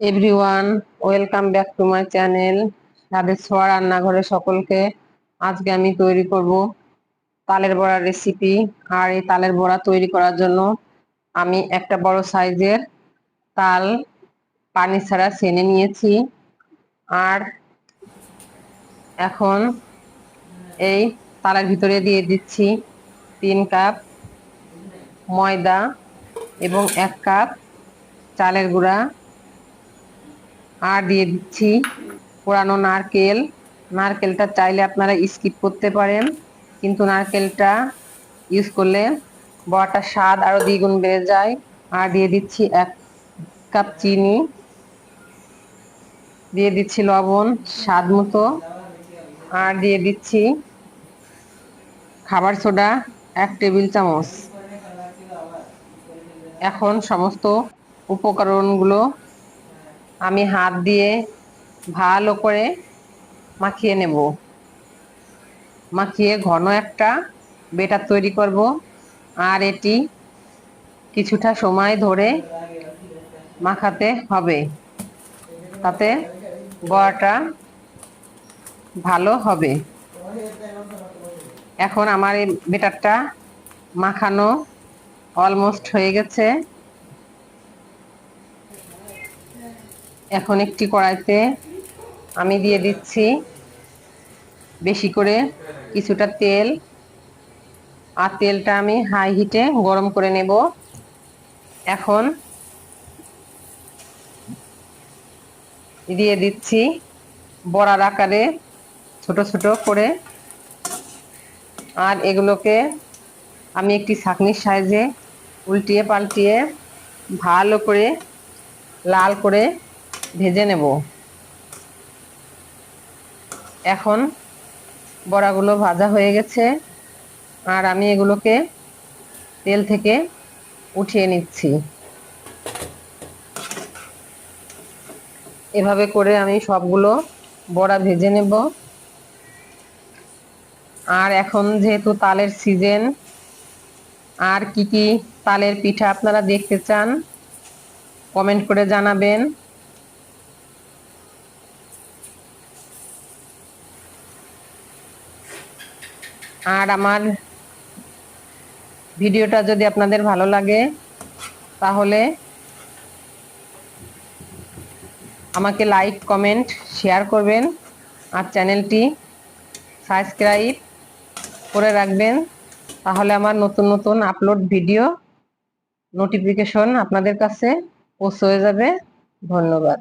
Everyone welcome back to my channel তাদের ছোঁয়া রান্নাঘরে সকলকে আজকে আমি তৈরি করব তালের বড়ার রেসিপি আর এই তালের বড়া তৈরি করার জন্য আমি একটা বড় সাইজের তাল পানি ছাড়া ছেনে নিয়েছি। আর এখন এই তালের ভিতরে দিয়ে দিচ্ছি তিন কাপ ময়দা এবং এক কাপ চালের গুঁড়া। আর দিয়ে দিচ্ছি পোড়ানো নারকেল। নারকেলটা চাইলে আপনারা স্কিপ করতে পারেন। কিন্তু নারকেলটা ইউজ করলে বড়াটার স্বাদ আরও দ্বিগুণ বেড়ে যায়। আর দিয়ে দিচ্ছি এক কাপ চিনি। দিয়ে দিচ্ছি লবণ স্বাদ মতো। আর দিয়ে দিচ্ছি খাবার সোডা এক টেবিল চামচ। এখন সমস্ত উপকরণগুলো আমি হাত দিয়ে ভালো করে মাখিয়ে নেব। মাখিয়ে ঘন একটা বেটার তৈরি করব আর এটি কিছুটা সময় ধরে মাখাতে হবে। তাতে বড়াটা ভালো হবে। এখন আমার এই বেটারটা মাখানো অলমোস্ট হয়ে গেছে। এখন একটি কড়াইতে আমি দিয়ে দিচ্ছি বেশি করে কিছুটা তেল। আর তেলটা আমি হাই হিটে গরম করে নেব। এখন দিয়ে দিচ্ছি বড়ার আকারে ছোট ছোট করে। আর এগুলোকে আমি একটি ছাকনির সাইজে উল্টিয়ে পাল্টিয়ে ভালো করে লাল করে ভেজে নেব। এখন বড়াগুলো ভাজা হয়ে গেছে আর আমি এগুলোকে তেল থেকে উঠিয়ে নিচ্ছি। এভাবে করে আমি সবগুলো বড়া ভেজে নেব। আর এখন যেহেতু তালের সিজন, আর কি কি তালের পিঠা আপনারা দেখতে চান, কমেন্ট করে জানাবেন। আর আমার ভিডিওটা যদি আপনাদের ভালো লাগে, তাহলে আমাকে লাইক, কমেন্ট, শেয়ার করবেন আর চ্যানেলটি সাবস্ক্রাইব করে রাখবেন। তাহলে আমার নতুন নতুন আপলোড ভিডিও নোটিফিকেশন আপনাদের কাছে পৌঁছে যাবে। ধন্যবাদ।